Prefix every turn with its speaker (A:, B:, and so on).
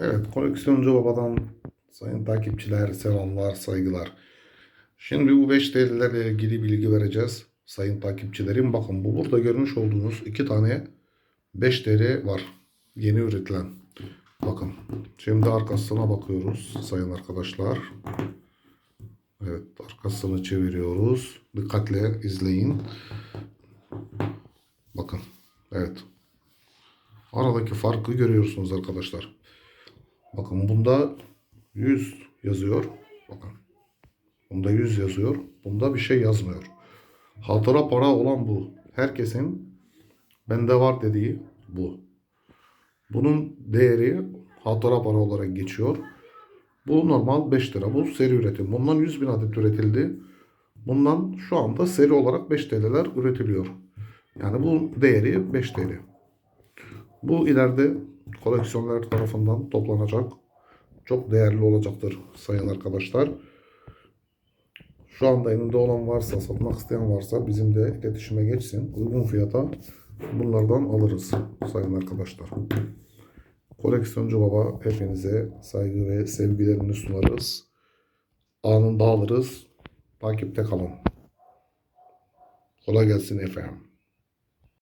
A: Evet, koleksiyoncu babadan sayın takipçiler, selamlar, saygılar. Şimdi bu 5 TL'lerle ilgili bilgi vereceğiz sayın takipçilerim. Bakın bu burada görmüş olduğunuz iki tane 5 TL var. Yeni üretilen. Bakın. Şimdi arkasına bakıyoruz sayın arkadaşlar. Evet, arkasını çeviriyoruz. Dikkatle izleyin. Bakın. Evet. Aradaki farkı görüyorsunuz arkadaşlar. Bakın bunda 100 yazıyor. Bakın. Bunda 100 yazıyor. Bunda bir şey yazmıyor. Hatıra para olan bu. Herkesin bende var dediği bu. Bunun değeri hatıra para olarak geçiyor. Bu normal 5 lira. Bu seri üretim. Bundan 100 bin adet üretildi. Bundan şu anda seri olarak 5 TL'ler üretiliyor. Yani bu değeri 5 TL. Bu ileride koleksiyonlar tarafından toplanacak. Çok değerli olacaktır sayın arkadaşlar. Şu anda elinde olan varsa, satmak isteyen varsa bizim de iletişime geçsin. Uygun fiyata bunlardan alırız sayın arkadaşlar. Koleksiyoncu baba hepinize saygı ve sevgilerini sunarız. Anında alırız. Takipte kalın. Kolay gelsin efendim.